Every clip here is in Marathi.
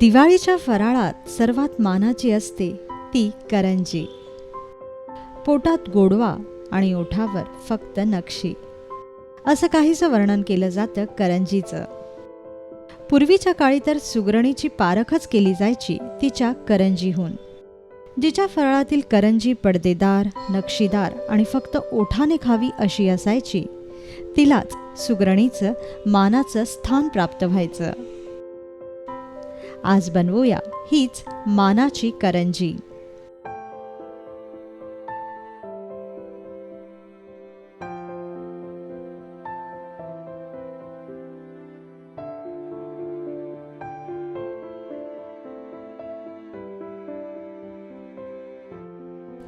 दिवाळीच्या फराळात सर्वात मानाची असते ती करंजी. पोटात गोडवा आणि ओठावर फक्त नक्षी. असं काहीसं वर्णन केलं जातं करंजीचं. पूर्वीच्या काळी तर सुगरणीची पारखच केली जायची तिच्या करंजीहून. जिच्या फराळातील करंजी पडदेदार नक्षीदार आणि फक्त ओठाने खावी अशी असायची तिलाच सुगरणीचं मानाचं स्थान प्राप्त व्हायचं. आज बनवूया हीच मानाची करंजी.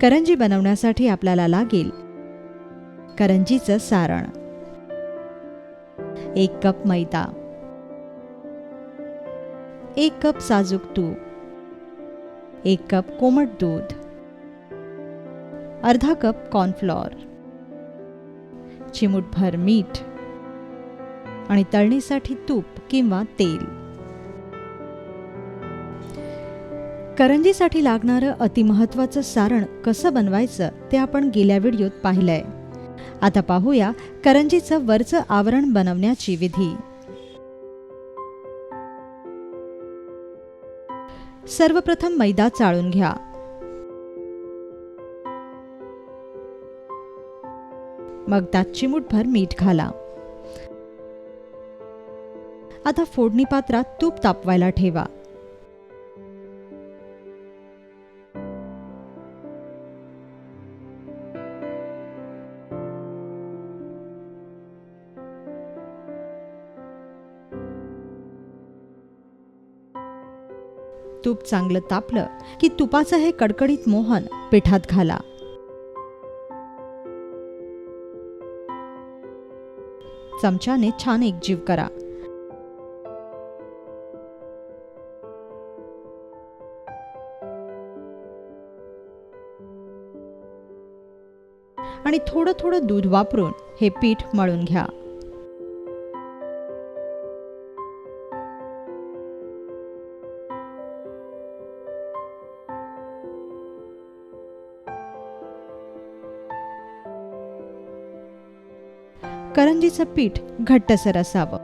करंजी बनवण्यासाठी आपल्याला लागेल करंजीचं सारण. एक कप मैदा. एक कप साजूक तूप एक कप कोमट दूध अर्धा कप कॉर्नफ्लॉर चिमूटभर मीठ आणि तळणीसाठी तूप किंवा तेल. करंजीसाठी लागणारं अतिमहत्वाचं सारण कसं बनवायचं ते आपण गेल्या व्हिडिओत पाहिलंय. आता पाहूया करंजीचं वरचं आवरण बनवण्याची विधी. सर्वप्रथम मैदा चाळून घ्या. मग त्यात चिमूटभर मीठ घाला. आता फोडणी पात्रात तूप तापवायला ठेवा. तूप चांगलं तापलं की तुपाचं हे कडकडीत मोहन पिठात घाला. चमच्याने छान एकजीव करा. आणि थोडं थोडं दूध वापरून हे पीठ मळून घ्या. करंजीचं पीठ घट्टसर असावं.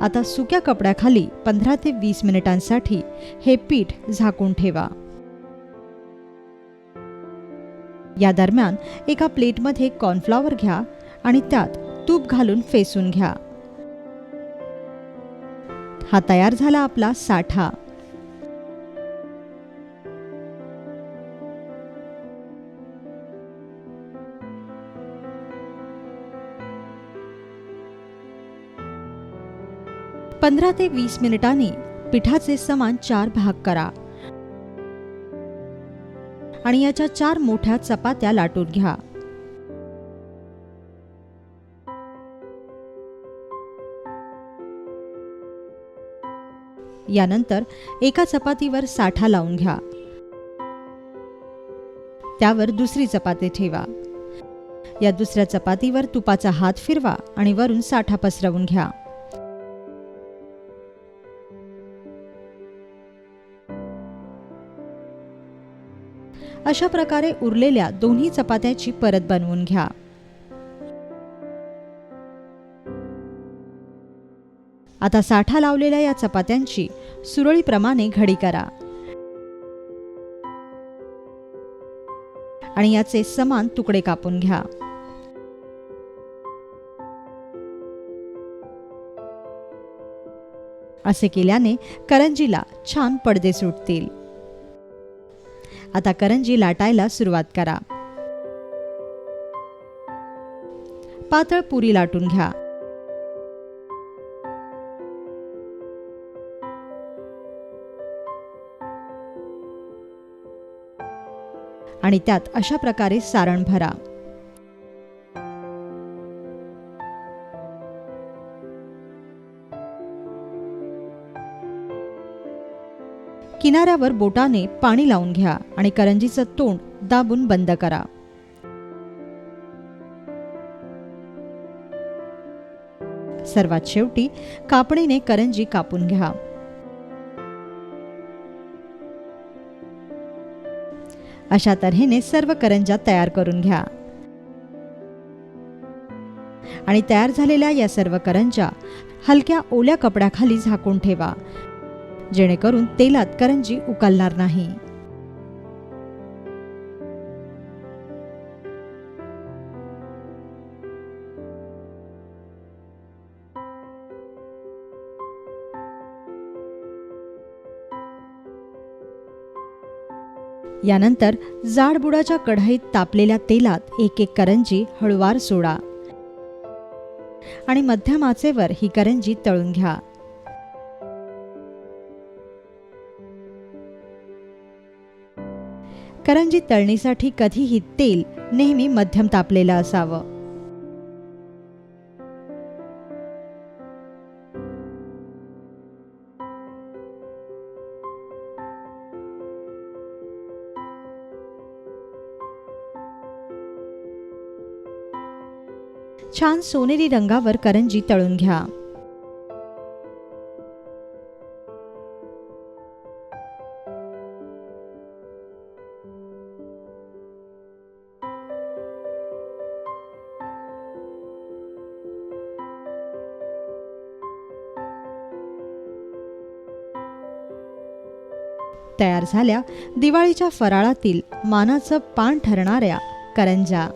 आता सुक्या कपड्याखाली पंधरा ते वीस मिनिटांसाठी हे पीठ झाकून ठेवा. या दरम्यान एका प्लेटमध्ये कॉर्नफ्लॉवर घ्या आणि त्यात तूप घालून फेसून घ्या. हा तयार झाला आपला साठा. पंधरा ते वीस मिनिटांनी पिठाचे समान चार भाग करा. आणि याच्या चार मोठ्या चपात्या लाटून घ्या. यानंतर एका चपातीवर साठा लावून घ्या. त्यावर दुसरी चपाती ठेवा. या दुसऱ्या चपातीवर तुपाचा हात फिरवा आणि वरून साठा पसरवून घ्या. अशा प्रकारे उरलेल्या दोन्ही चपात्याची परत बनवून घ्या. आता साठा लावलेल्या या चपात्यांची सुरळीप्रमाणे घडी करा. आणि याचे समान तुकडे कापून घ्या. असे केल्याने करंजीला छान पडदे सुटतील. आता करंजी लाटायला सुरुवात करा. पातळ पुरी लाटून घ्या. आणि त्यात अशा प्रकारे सारण भरा. किनाऱ्यावर बोटाने पाणी लावून घ्या आणि करंजीचं तोंड दाबून बंद करा. सर्वात शेवटी कापणीने करंजी कापून घ्या. अशा तऱ्हेने सर्व करंजा तयार करून घ्या. आणि तयार झालेल्या या सर्व करंजा हलक्या ओल्या कपड्याखाली झाकून ठेवा जेणेकरून तेलात करंजी उकलणार नाही. यानंतर जाडबुडाच्या कढईत तापलेल्या तेलात एक एक करंजी हळुवार सोडा. आणि मध्यम आचेवर ही करंजी तळून घ्या. करंजी तळणीसाठी कधीही तेल नेहमी मध्यम तापलेलं असावं. छान सोनेरी रंगावर करंजी तळून घ्या. तयार झाल्या दिवाळीच्या फराळातील मानाचं पान ठरणाऱ्या करंजा.